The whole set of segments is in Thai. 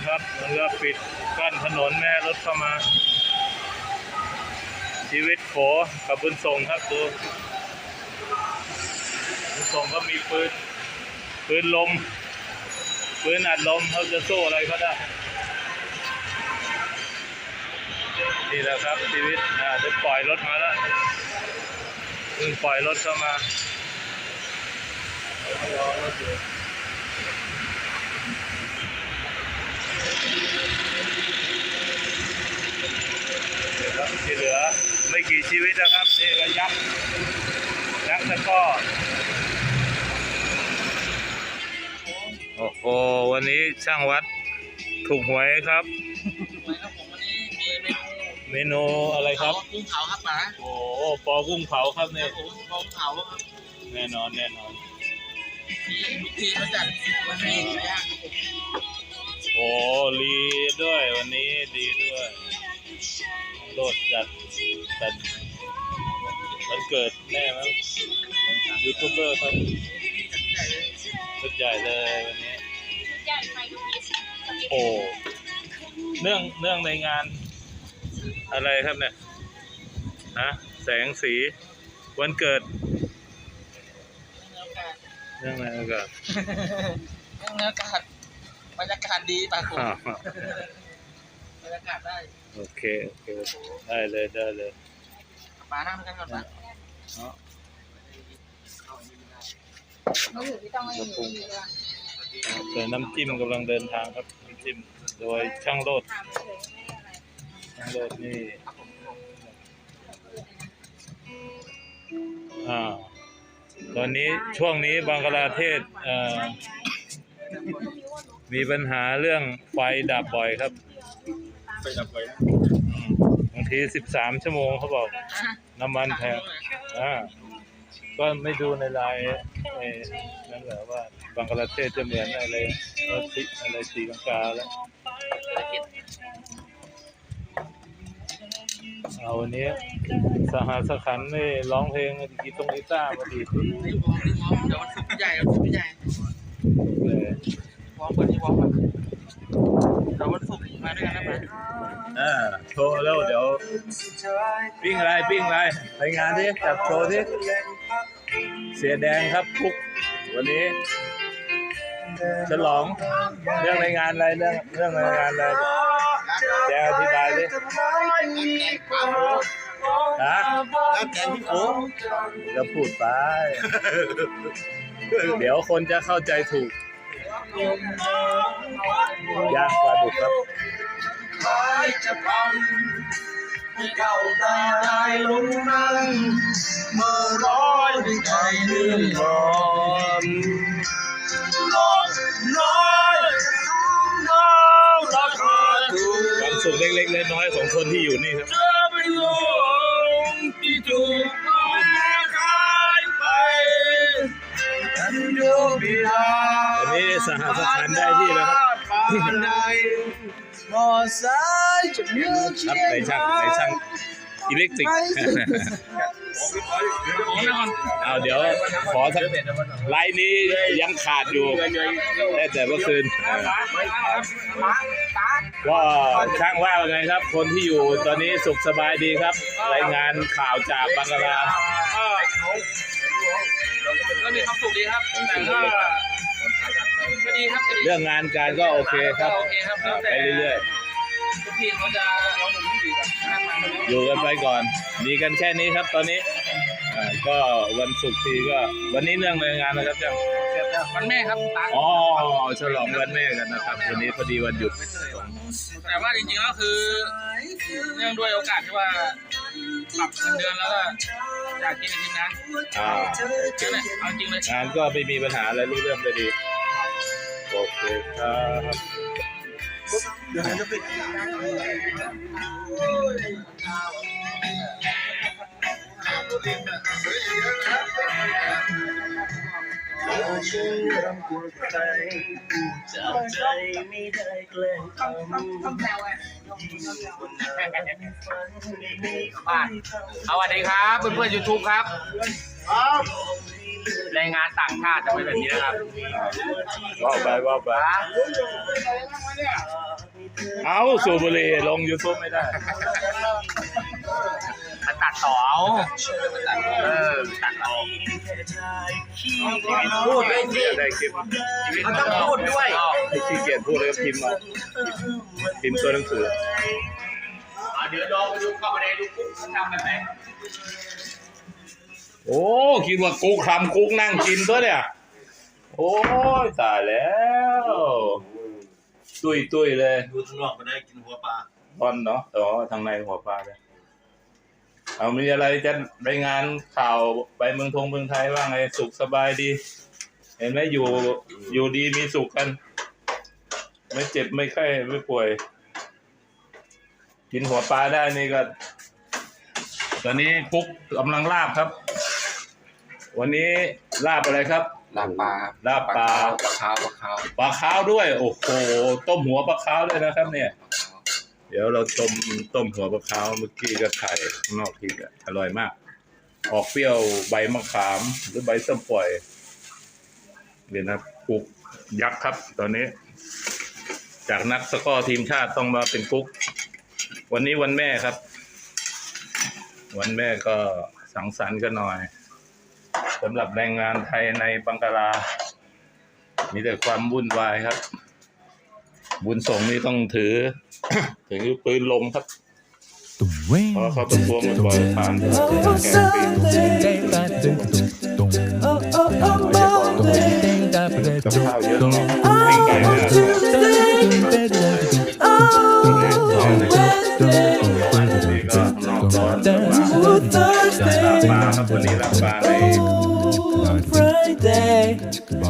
นะครับมันก็ปิดกั้นถนนแม่รถเข้ามา ชีวิตโขกับบุญส่งครับดูบุญส่งก็มีปืนปืนลมปืนอัดลมเขาจะสู้อะไรก็ได้นี่แหละครับชีวิตอ่าเดี๋ยวปล่อยรถมาแล้วเพิ่งปล่อยรถเข้ามา รอรถอยู่เดี๋ยวครับที่เหลือไม่ กี่ชีวิตนะครับนี่ก็ยักษ์ยักษ์ตะกร้อโอ้โหวันนี้ช่างวัดถูกหวยครับไว้ครับผมวันนี้มีเมนูเมนูอะไรครับ กุ้งเผาครับป๋าโอ้โหปอกุ้งเผาครับคเนี่รัยบผมกองเผาครับแน่นอนแน่นอนมีวิธีเขาจัดมาให้ย่างครับผมโอ้ลีด้วยวันนี้ดีด้วย โลดจัดจัดวันเกิดแม่มั้งยูทูบเบอร์ครับจัดใหญ่เลยชุดใหญ่เลยวันนี้ โอ้เนื่องเนื่องในงาน อะไรครับเนี่ยฮะแสงสีวันเกิดเนื้ออากาศเนื่องในโอกาสเนื้ออากาศบรรยากาศดีป่ะผมอ่าบรรยากาศได้ โอเคโอเคได้เลยได้เลยป๋านั่งด้วยกันก่อนป๋าเนาะมือถือพี่ต้องให้อยู่ดีกว่าแต่น้ำจิ้มกำลังเดินทางครับน้ำจิ้มโดยช่างโลดถามเลยไม่อะไรช่างโลดนี่อ่าตอนนี้ช่วงนี้บังกลาเทศเอ่อมีปัญหาเรื่องไฟดับบ่อยครับ ไปดับไฟอืมบางทีสิบสามชั่วโมงเขาบอก น้ำมันแพงอ่าก็ไม่ดูในไลน์ไอ้นั่นแหละว่าบังกลาเทศจะเหมือนอะไรเออสีอะไรสีกังกาแล้วเอาวันนี้สหสขันธ์นี่ร้องเพลงกีตงกีตาร์มาดีนี่วอร์มนี่วอร์มเดี๋ยววันศุกร์ใหญ่วันศุกร์ใหญ่เลยวอร์มก่อนนี่วอร์มก่อนเดี๋ยววันศุกร์ มาด้วยกันนะป๋าอ่าโชว์แล้วเดี๋ยวปิ้งอะไรปิ้งอะไรรายงานดิจับโชว์ดิเสียแดงครับพุกวันนี้ ฉลองเรื่องในงานอะไรเรื่องเรื่องในงานอะไรแดงอธิบายดิฮะแล้วแกงพี่โอ้จะพูดไป เดี๋ยวคนจะเข้าใจถูกย่างปลาดุกครับ คอยจะพังให้เก่าตาได้ลงนั่งเมื่อร้อยด้วยใจเลื่อนลอนลดน้อยน้องราคาถูกความสุขเล็กๆน้อยๆของคนที่อยู่นี่ครับเธอเป็นลมที่ถูกมาขายไปฉันอยู่บิดาวันนี้สหสขันธ์ได้ที่แล้วครับปานใด มอสายจะเลือกคเชีรับยในช่างในช่างอิเล็กทริกเอาเดี๋ยวขอสักไลน์นี้ยังขาดอยู่ได้แต่เมื่อคืนเออก็ช่างว่าไงครับ คนที่อยู่ตอนนี้สุขสบายดีครับ รายงานข่าวจากบังกลาก็มีความสุขดีครับแต่ก็ ก็ดีครับก็ดีเรื่องงานการก็โอเคครับโอเคครับแล้วไปแต่เรื่อยทุกทีเขาจะเราหนุนอยู่กับทางมันๆอยู่กันไปก่อน มีกันแค่นี้ครับตอนนี้อ่าก็วันศุกร์ทีก็วันนี้เรื่องในงานนะครับจ้าวันแม่ครับตาอ๋อฉลองวันแม่กันนะครับ วันนี้พอดีวันหยุดแต่ว่าจริงๆก็คือเนื่องด้วยโอกาสที่ว่าปรับเงินเดือนแล้วก็อยากกินจริงๆนะอ่านั่นแหละเอาจริงเลยงานก็ไม่มีปัญหาอะไรรู้เรื่องไปดี โอเคครับเดี๋ยวจะปิดฉันรำกลัวใจพูจากใจไม่ได้แกล้งทำต้องแซวอะบ้านเอาสวัสดีครับ เพื่อนๆยูทูบครับ แรงงานต่างชาติจะเป็นแบบนี้นะครับว่าไปว่าไปเอาสูบบุหรี่ลงยูทูบไม่ได้มันตัดต่อเอาเออตัดเอาพูดด้วยสิได้คลิปมันต้องพูดด้วยไอ้ขี้เกียจพูดเลยก็พิมพ์มาพิมพ์ตัวหนังสือเอาเดี๋ยวลองไปดูเข้าไปในดูกุ๊กทำแบบไหน โอ้คิดว่ากุ๊กทำกุ๊กนั่งกินตัวเนี่ย โอ้ยตายแล้วตุยตุยเลยดูข้างนอกก็ได้กินหัวปลาบอลเนาะอ๋อทางในหัวปลาเลยเอามีอะไรจะรายงานข่าวไปเมืองทงเมืองไทยว่าไงสุขสบายดี เห็นไหมอยู่อยู่ดีมีสุขกัน ไม่เจ็บไม่ไข้ไม่ป่วย กินหัวปลาได้นี่ก็ตอนนี้ปุ๊กกำลังลาบครับ วันนี้ลาบอะไรครับ ลาบปลาครับลาบปลาปลาขาวปลาขาวปลาขาวด้วย โอ้โห ต้มหัวปลาขาวด้วยนะครับ เนี่ย เดี๋ยวเราต้มต้มหัวปลาขาวเมื่อกี้ก็ไข่ข้างนอกพริกอะอร่อยมาก ออกเปรี้ยวใบมะขามหรือใบส้มปล่อยเดี๋ยวนะกุ๊กยักษ์ครับ ตอนนี้ จากนักสกอร์ทีมชาติต้องมาเป็นกุ๊กวันนี้วันแม่ครับ วันแม่ก็สังสรรค์กันหน่อย สำหรับแรงงานไทยในบังกลา มีแต่ความวุ่นวายครับ บุญส่งนี่ต้องถือ ถือปืนลมครับ เพราะเขาประท้วงบ่อยผ่านแกนปี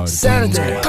Saturday.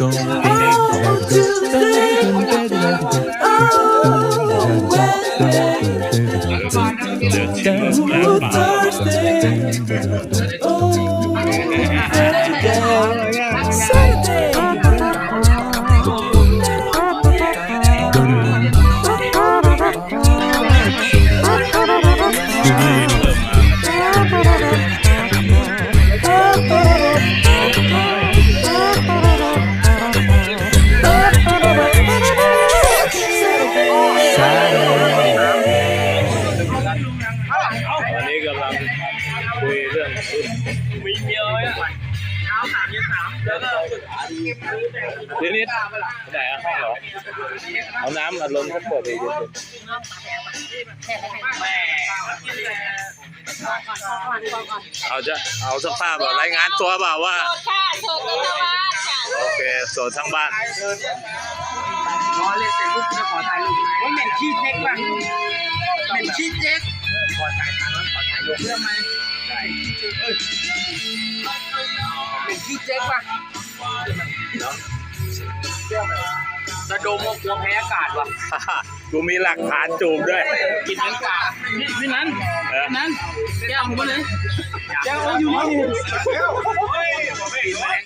วันนี้โอ้โมีเมียเลยอะเช้าสามเย็นสามแล้วก็ทีนี้ไหนอะห้องเหรอ เอาน้ำอัดลมก็เปิดเลยเย็นแม่ก่อนก่อนก่อนก่อนๆเอาจะเอาสักภาพแบบรายงานตัวเปล่าว่าโสดค่ะโสดกันทั้งบ้านค่ะโอเคโสดทั้งบ้านขอเล่นเสร็จปุ๊บจะขอถ่ายรูปโอ้ยเหม็นขี้เจ๊กป่ะเหม็นขี้เจ๊กขอถ่ายทางนั้นขอถ่ายรูปเพื่อไหมได้ เป็นพี่เจ๊กป่ะจะดมว่ากลัวแพ้อากาศว่ะกูมีหลักฐานจูบด้วย กินทั้งกาศนี่นี่นั้นเออ นั้นแก้วผมมาเลยแก้วอยู่นี่